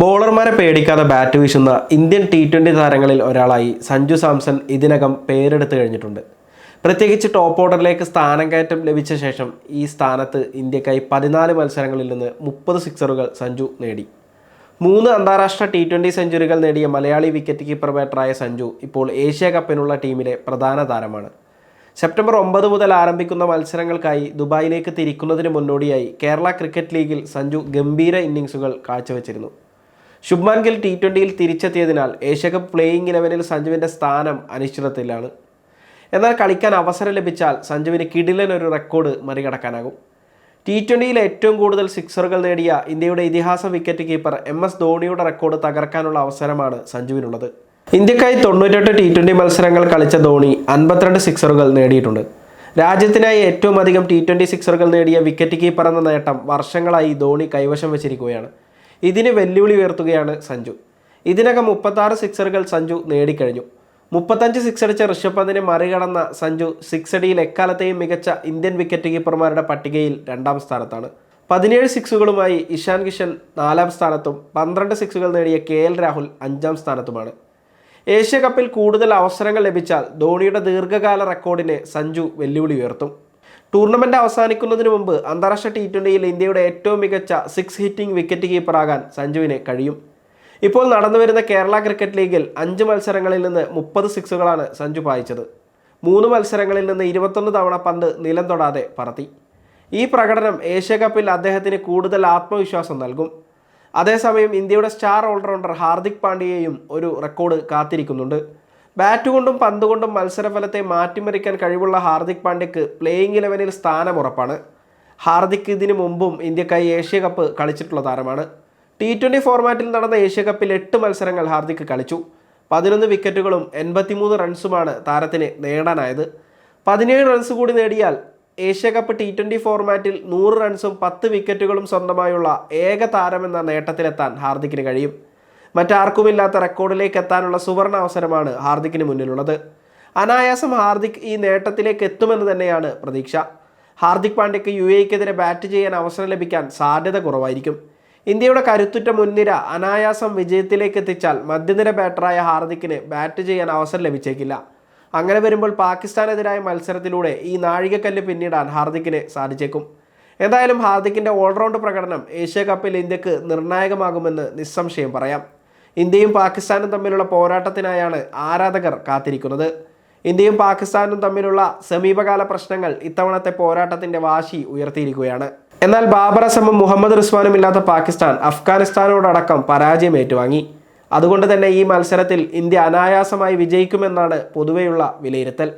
ബോളർമാരെ പേടിക്കാതെ ബാറ്റ് വീശുന്ന Indian T twenty താരങ്ങളിൽ ഒരാളായി സഞ്ജു സാംസൺ ഇതിനകം പേരെടുത്ത് കഴിഞ്ഞിട്ടുണ്ട്. പ്രത്യേകിച്ച് ടോപ്പ് ഓർഡറിലേക്ക് സ്ഥാനം കയറ്റം ലഭിച്ച ശേഷം ഈ സ്ഥാനത്ത് ഇന്ത്യക്കായി പതിനാല് മത്സരങ്ങളിൽ നിന്ന് മുപ്പത് സിക്സറുകൾ സഞ്ജു നേടി. മൂന്ന് അന്താരാഷ്ട്ര ടി ട്വന്റി സെഞ്ചുറികൾ നേടിയ മലയാളി വിക്കറ്റ് കീപ്പർ ബാറ്ററായ സഞ്ജു ഇപ്പോൾ ഏഷ്യ കപ്പിനുള്ള ടീമിലെ പ്രധാന താരമാണ്. സെപ്റ്റംബർ ഒമ്പത് മുതൽ ആരംഭിക്കുന്ന മത്സരങ്ങൾക്കായി ദുബായിലേക്ക് തിരിക്കുന്നതിന് മുന്നോടിയായി കേരള ക്രിക്കറ്റ് ലീഗിൽ സഞ്ജു ഗംഭീര ഇന്നിങ്സുകൾ കാഴ്ചവെച്ചിരുന്നു. ശുഭ്മാൻ ഗിൽ ടി ട്വന്റിയിൽ തിരിച്ചെത്തിയതിനാൽ ഏഷ്യകപ്പ് പ്ലേയിങ് ഇലവനിൽ സഞ്ജുവിന്റെ സ്ഥാനം അനിശ്ചിതത്വത്തിലാണ് എന്നാൽ കളിക്കാൻ അവസരം ലഭിച്ചാൽ സഞ്ജുവിന് കിടിലൻ ഒരു റെക്കോർഡ് മറികടക്കാനാകും. ടി ട്വന്റിയിൽ ഏറ്റവും കൂടുതൽ സിക്സറുകൾ നേടിയ ഇന്ത്യയുടെ ഇതിഹാസ വിക്കറ്റ് കീപ്പർ എം എസ് ധോണിയുടെ റെക്കോർഡ് തകർക്കാനുള്ള അവസരമാണ് സഞ്ജുവിനുള്ളത്. ഇന്ത്യക്കായി തൊണ്ണൂറ്റെട്ട് ടി ട്വന്റി മത്സരങ്ങൾ കളിച്ച ധോണി അൻപത്തിരണ്ട് സിക്സറുകൾ നേടിയിട്ടുണ്ട്. രാജ്യത്തിനായി ഏറ്റവും അധികം ടി ട്വന്റി സിക്സറുകൾ നേടിയ വിക്കറ്റ് കീപ്പർ എന്ന നേട്ടം വർഷങ്ങളായി ധോണി കൈവശം വെച്ചിരിക്കുകയാണ്. ഇതിന് വെല്ലുവിളി ഉയർത്തുകയാണ് സഞ്ജു. ഇതിനകം മുപ്പത്താറ് സിക്സറുകൾ സഞ്ജു നേടിക്കഴിഞ്ഞു. മുപ്പത്തഞ്ച് സിക്സ് അടിച്ച ഋഷഭ് പന്തിനെ മറികടന്ന സഞ്ജു സിക്സ് അടിയിൽ എക്കാലത്തെയും മികച്ച ഇന്ത്യൻ വിക്കറ്റ് കീപ്പർമാരുടെ പട്ടികയിൽ രണ്ടാം സ്ഥാനത്താണ്. പതിനേഴ് സിക്സുകളുമായി ഇഷാൻ കിഷൻ നാലാം സ്ഥാനത്തും പന്ത്രണ്ട് സിക്സുകൾ നേടിയ കെ എൽ രാഹുൽ അഞ്ചാം സ്ഥാനത്തുമാണ്. ഏഷ്യ കപ്പിൽ കൂടുതൽ അവസരങ്ങൾ ലഭിച്ചാൽ ധോണിയുടെ ദീർഘകാല റെക്കോർഡിനെ സഞ്ജു വെല്ലുവിളി ഉയർത്തും. ടൂർണമെന്റ് അവസാനിക്കുന്നതിന് മുമ്പ് അന്താരാഷ്ട്ര ടി ട്വന്റിയിൽ ഇന്ത്യയുടെ ഏറ്റവും മികച്ച സിക്സ് ഹിറ്റിംഗ് വിക്കറ്റ് കീപ്പറാകാൻ സഞ്ജുവിന് കഴിയും. ഇപ്പോൾ നടന്നുവരുന്ന കേരള ക്രിക്കറ്റ് ലീഗിൽ അഞ്ച് മത്സരങ്ങളിൽ നിന്ന് മുപ്പത് സിക്സുകളാണ് സഞ്ജു പായിച്ചത്. മൂന്ന് മത്സരങ്ങളിൽ നിന്ന് ഇരുപത്തൊന്ന് തവണ പന്ത് നിലം തൊടാതെ പറത്തി. ഈ പ്രകടനം ഏഷ്യ കപ്പിൽ അദ്ദേഹത്തിന് കൂടുതൽ ആത്മവിശ്വാസം നൽകും. അതേസമയം ഇന്ത്യയുടെ സ്റ്റാർ ഓൾറൗണ്ടർ ഹാർദിക് പാണ്ഡ്യയെയും ഒരു റെക്കോർഡ് കാത്തിരിക്കുന്നുണ്ട്. ബാറ്റ് കൊണ്ടും പന്ത് കൊണ്ടും മത്സരഫലത്തെ മാറ്റിമറിക്കാൻ കഴിവുള്ള ഹാർദിക് പാണ്ഡ്യക്ക് പ്ലേയിങ് ഇലവനിൽ സ്ഥാനം ഉറപ്പാണ്. ഹാർദിക് ഇതിനു മുമ്പും ഇന്ത്യക്കായി ഏഷ്യ കപ്പ് കളിച്ചിട്ടുള്ള താരമാണ്. ടി ട്വന്റി ഫോർമാറ്റിൽ നടന്ന ഏഷ്യ കപ്പിൽ എട്ട് മത്സരങ്ങൾ ഹാർദിക് കളിച്ചു. പതിനൊന്ന് വിക്കറ്റുകളും എൺപത്തിമൂന്ന് റൺസുമാണ് താരത്തിന് നേടാനായത്. പതിനേഴ് റൺസ് കൂടി നേടിയാൽ ഏഷ്യ കപ്പ് ടി ട്വന്റി ഫോർമാറ്റിൽ നൂറ് റൺസും പത്ത് വിക്കറ്റുകളും സ്വന്തമായുള്ള ഏക താരമെന്ന നേട്ടത്തിലെത്താൻ ഹാർദിക്കിന് കഴിയും. മറ്റാർക്കുമില്ലാത്ത റെക്കോർഡിലേക്ക് എത്താനുള്ള സുവർണ അവസരമാണ് ഹാർദിക്കിന് മുന്നിലുള്ളത്. അനായാസം ഹാർദിക് ഈ നേട്ടത്തിലേക്ക് എത്തുമെന്ന് തന്നെയാണ് പ്രതീക്ഷ. ഹാർദിക് പാണ്ഡ്യയ്ക്ക് യു എക്കെതിരെ ബാറ്റ് ചെയ്യാൻ അവസരം ലഭിക്കാൻ സാധ്യത കുറവായിരിക്കും. ഇന്ത്യയുടെ കരുത്തുറ്റ മുൻനിര അനായാസം വിജയത്തിലേക്ക് എത്തിച്ചാൽ മധ്യനിര ബാറ്ററായ ഹാർദിക്കിന് ബാറ്റ് ചെയ്യാൻ അവസരം ലഭിച്ചേക്കില്ല. അങ്ങനെ വരുമ്പോൾ പാകിസ്ഥാനെതിരായ മത്സരത്തിലൂടെ ഈ നാഴികക്കല്ല് പിന്നിടാൻ ഹാർദിക്കിന് സാധിച്ചേക്കും. എന്തായാലും ഹാർദിക്കിന്റെ ഓൾറൗണ്ട് പ്രകടനം ഏഷ്യ കപ്പിൽ ഇന്ത്യയ്ക്ക് നിർണായകമാകുമെന്ന് നിസ്സംശയം പറയാം. ഇന്ത്യയും പാകിസ്ഥാനും തമ്മിലുള്ള പോരാട്ടത്തിനായാണ് ആരാധകർ കാത്തിരിക്കുന്നത്. ഇന്ത്യയും പാകിസ്ഥാനും തമ്മിലുള്ള സമീപകാല പ്രശ്നങ്ങൾ ഇത്തവണത്തെ പോരാട്ടത്തിന്റെ വാശി ഉയർത്തിയിരിക്കുകയാണ്. എന്നാൽ ബാബർ അസമും മുഹമ്മദ് റിസ്വാനും ഇല്ലാത്ത പാകിസ്ഥാൻ അഫ്ഗാനിസ്ഥാനോടടക്കം പരാജയം ഏറ്റുവാങ്ങി. അതുകൊണ്ട് തന്നെ ഈ മത്സരത്തിൽ ഇന്ത്യ അനായാസമായി വിജയിക്കുമെന്നാണ് പൊതുവെയുള്ള വിലയിരുത്തൽ.